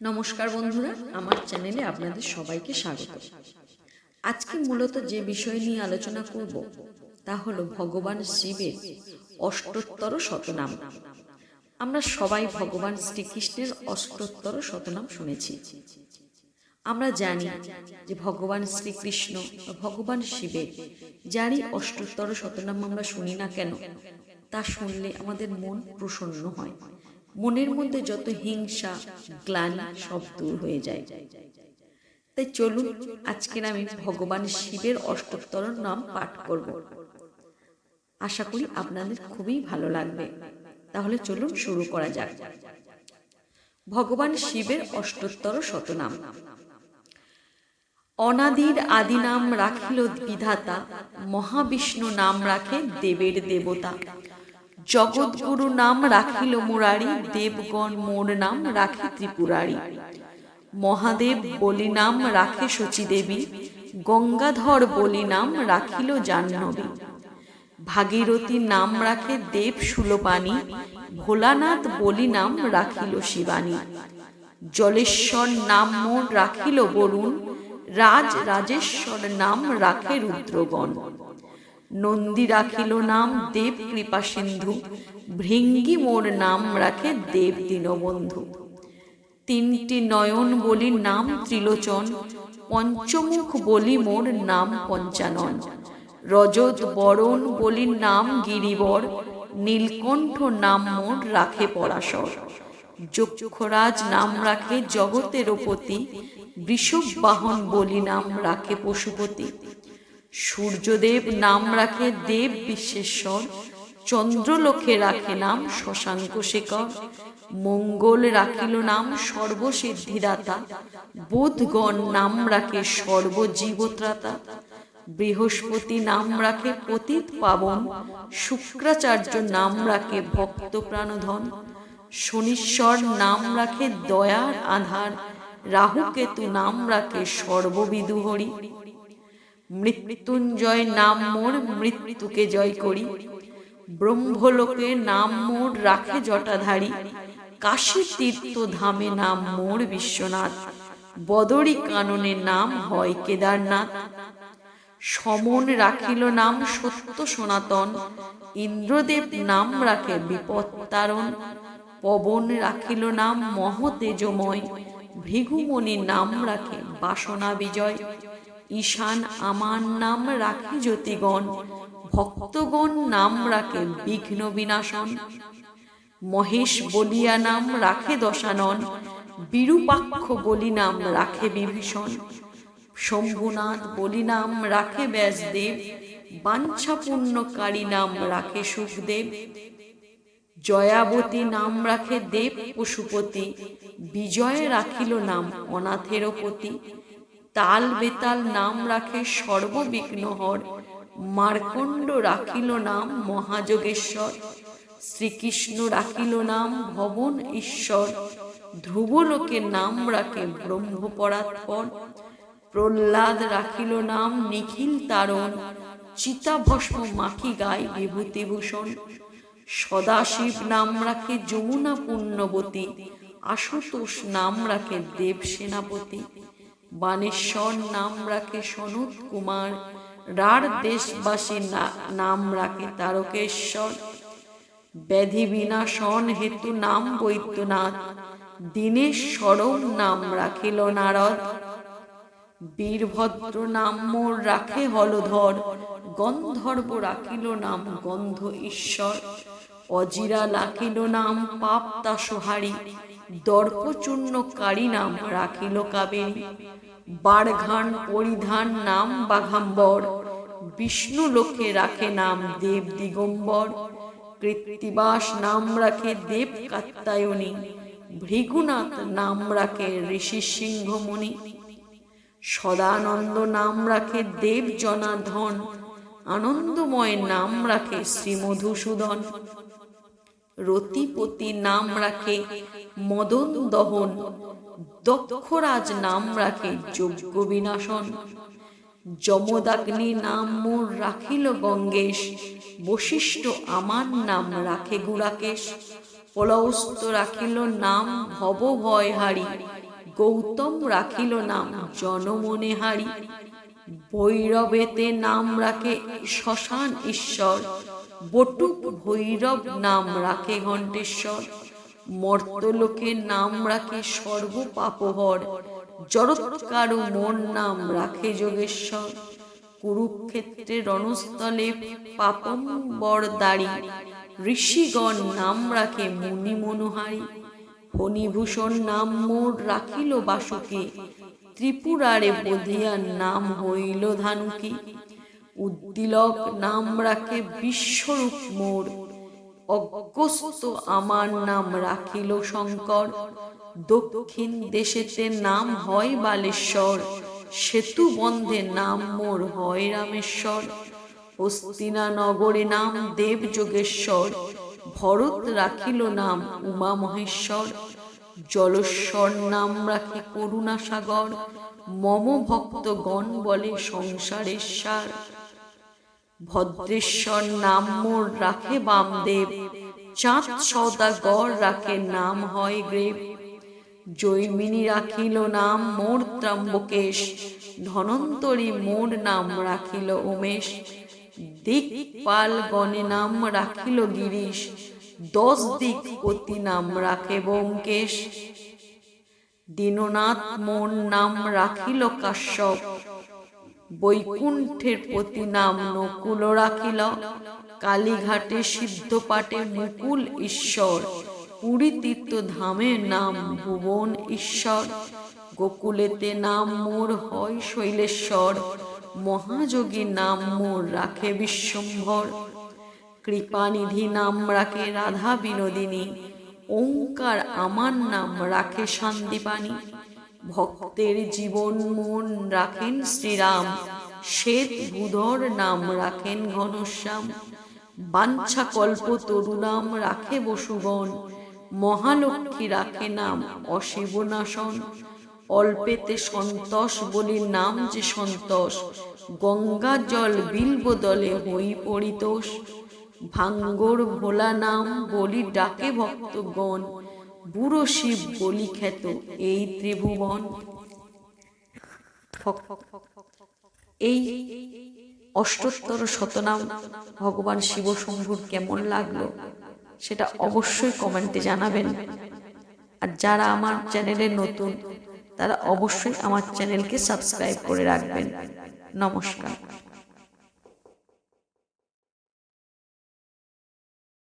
নমস্কার বন্ধুরা, আমার চ্যানেলে আপনাদের সবাইকে স্বাগত। আজকে মূলত যে বিষয় নিয়ে আলোচনা করব, তা হলো ভগবান শিবের অষ্টোত্তর শতনাম। আমরা সবাই ভগবান শ্রীকৃষ্ণের অষ্টোত্তর শতনাম শুনেছি। আমরা জানি যে ভগবান শ্রীকৃষ্ণ ভগবান শিবের যারই অষ্টোত্তর শতনাম আমরা শুনি না কেন, তা শুনলে আমাদের মন প্রসন্ন হয়। মনের মধ্যে যত হিংসা, গ্লানি সব দূর হয়ে যায়। তাই চলুন, আজকের আমি ভগবান শিবের অষ্টোত্তর নাম পাঠ করব। আশা করি আপনাদের খুবই ভালো লাগবে। তাহলে চলুন শুরু করা যাক। ভগবান শিবের অষ্টোত্তর শতনাম। অনাদির আদি নাম রাখিল বিধাতা মহাবিষ্ণু নাম রাখে দেবের দেবতা। জগৎগুরু নাম রাখিল মুরারি, দেবগণ মোর নাম রাখে ত্রিপুরারি। মহাদেব বলি নাম রাখে দেবী, গঙ্গাধর বলি নাম রাখিল জাহ্নবী। ভাগীরথী নাম রাখে দেব সুলোপানি, ভোলানাথ বলি নাম রাখিল শিবানী। জলেশ্বর নাম মোর রাখিল বরুণ, রাজ রাজেশ্বর নাম রাখে রুদ্রগণ। নন্দী রাখিল নাম দেব কৃপা সিন্ধু, ভৃঙ্গি মোর নাম রাখে দেব দীনবন্ধু। তিনটি নয়ন বলি নাম ত্রিলোচন, পঞ্চমুখ বলি মোর নাম পঞ্চানন। রজত বরণ বলি নাম গিরিবর, নীলকণ্ঠ নাম মোর রাখে পরাশর। যক্ষরাজ নাম রাখে জগতের পতি বৃষভ বাহন বলি নাম রাখে পশুপতি। সূর্যদেব নাম রাখে দেব বিশ্বেশ্বর, চন্দ্রলোকে রাখে নাম শশাঙ্ক শেখর, মঙ্গল রাখিল নাম সর্বসিদ্ধিদাতা, বোধগণ নাম রাখে সর্বজীবত্রাতা, বৃহস্পতি নাম রাখে পতিত পাবন, শুক্রাচার্য নাম রাখে ভক্ত প্রাণধন, শনীশ্বর নাম রাখে দয়ার আধার, রাহুকেতু নাম রাখে সর্ববিদুহরি। মৃত্যুঞ্জয় নাম মোর, মৃত্যুকে জয় করি। ব্রহ্মলোকে নাম মোর, রাখে জটাধারী। কাশী তীর্থ ধামে নাম মোর বিশ্বনাথ। বদরি কাননে নাম হয় কেদারনাথ। সমন রাখিল নাম সত্য সনাতন। ইন্দ্রদেব নাম রাখে বিপত্তারণ পবন রাখিল নাম মহতেজময়। ভৃগুমণি নাম রাখে বাসনা বিজয়। ঈশান আমার নাম রাখে জ্যোতিগণ, ভক্তগণ নাম রাখে বিঘ্ন বিনাশন। মহেশ বলিয়া নাম রাখে দশানন, বিরূপাক্ষ বলি নাম রাখে বিভীষণ। শম্ভুনাথ বলি নাম রাখে ব্যাসদেব, বাঞ্ছাপূর্ণকারী নাম রাখে সুখদেব। জয়াবতী নাম রাখে দেব পশুপতি, বিজয় রাখিল নাম অনাথের পতি। তাল বেতাল নাম রাখে সর্ববিঘ্নহর মার্কণ্ড রাখিল নাম মহাযোগেশ্বর। শ্রীকৃষ্ণ রাখিল নাম ভবন ঈশ্বর। ধ্রুবলোকের নাম রাখে ব্রহ্মপরাৎপর প্রহ্লাদ রাখিল নাম নিখিল তারণ। চিতাভস্ম মাখি গায় বিভূতিভূষণ। সদাশিব নাম রাখে যমুনা পুণ্যবতী। আশুতোষ নাম রাখে দেব সেনাপতি বানেশ্বর নাম রাখে সনত কুমার রার দেশবাসী নাম রাখে তারকেশ্বর। ব্যাধি বিনাশন হেতু নাম বৈদ্যনাথ দীনেশ্বরম নাম রাখিল নারদ। বীরভদ্র নাম মোর রাখে হলধর, গন্ধর্ব রাখিল নাম গন্ধ ঈশ্বর। অজিরা লাখিল নাম পাপ তাসহারি দর্পচূর্ণকারী নাম রাখিল কাবেরী। বারঘান পরিধান নাম বাঘাম্বর। বিষ্ণু লোকে রাখে নাম দেব দিগম্বর। কৃত্তিবাস নাম রাখে দেব কাত্তায়নী ভৃগুনাথ নাম রাখে ঋষি সিংহমণি। সদানন্দ নাম রাখে দেব জনাধন আনন্দময় নাম রাখে শ্রীমধুসূদন। রতিপতি নাম রাখে, মদন দহন, দক্ষরাজ নাম রাখে, যজ্ঞ বিনাশন। যমদাগ্নি নাম মোর রাখিল গঙ্গেশ, বশিষ্ঠ আমার নাম রাখে গুড়াকেশ পলস্ত রাখিল নাম ভব ভয় হারি গৌতম রাখিল নাম জনমনে হারি। ভৈরবেতে নাম রাখে শ্মশান ঈশ্বর বটুক ভৈরব নাম রাখে ঘণ্টেশ্বর। মর্তলোকে নাম রাখে সর্ব পাপহর জড়ৎকার মন নাম রাখে যোগেশ্বর। কুরুক্ষেত্রে রণস্থলে পাপম্বর দাড়ি। ঋষিগণ নাম রাখে মুনি মনোহারী। ফণিভূষণ নাম মোর রাখিল বাসুকে। ত্রিপুরারে বধিয়ার নাম হইল ধানুকি। উদ্দিলক নাম রাখে বিশ্বরূপ মোর। অজ্ঞস্ত আমার নাম রাখিল শঙ্কর। দক্ষিণ দেশেতে নাম হয় বালেশ্বর। সেতু বন্ধে নাম মোর হয় রামেশ্বর। হস্তিনা নগরে নাম দেব যোগেশ্বর। ভরত রাখিল নাম উমা মহেশ্বর। জলস্বর নাম রাখে করুণা সাগর মম ভক্তগণ বলে সংসারেশ্বর ভদ্রেশ্বর নাম মোর রাখে বামদেব। চাঁদ সদাগর রাখে, নাম হয় গ্রেব। জৈমিনী রাখিল নাম মোর ত্রম্বকেশ, ধনন্তরী মোর নাম রাখিল উমেশ। দিকপাল গণে নাম রাখিল গিরিশ, দশ দিক পতি নাম রাখে বোমকেশ দীননাথ মোর নাম রাখিল কাশ্যপ বৈকুণ্ঠের প্রতি নাম নকুল রাখিল। কালীঘাটে সিদ্ধ পাটে মুকুল ঈশ্বর। পুরী তীর্থ ধামের নাম ভুবন ঈশ্বর। গোকুলেতে নাম মোর হয় শৈলেশ্বর। মহাযোগী নাম মোর রাখে বিশ্বম্ভর। কৃপানিধি নাম রাখে রাধা বিনোদিনী। ওঙ্কার আমার নাম রাখে শান্তিপানি ভক্তের জীবন মন রাখেন শ্রীরাম। শ্বেত বুধর নাম রাখেন ঘনশ্যাম। বাঞ্ছা কল্প তরুণাম রাখে বসুগণ মহালক্ষ্মী রাখে নাম অশিবনাশন। অল্পেতে সন্তোষ বলি নাম যে সন্তোষ। গঙ্গা জল বিলব দলে হই পরিতোষ। ভাঙ্গর ভোলা নাম বলি ডাকে ভক্তগণ। বুড়ো শিব বলি খ্যাত এই ত্রিভুবন। এই অষ্টোত্তর শতনাম ভগবান শিব শম্ভুর কেমন লাগল সেটা অবশ্যই কমেন্টে জানাবেন। আর যারা আমার চ্যানেলে নতুন, তারা অবশ্যই আমার চ্যানেলকে সাবস্ক্রাইব করে রাখবেন। নমস্কার।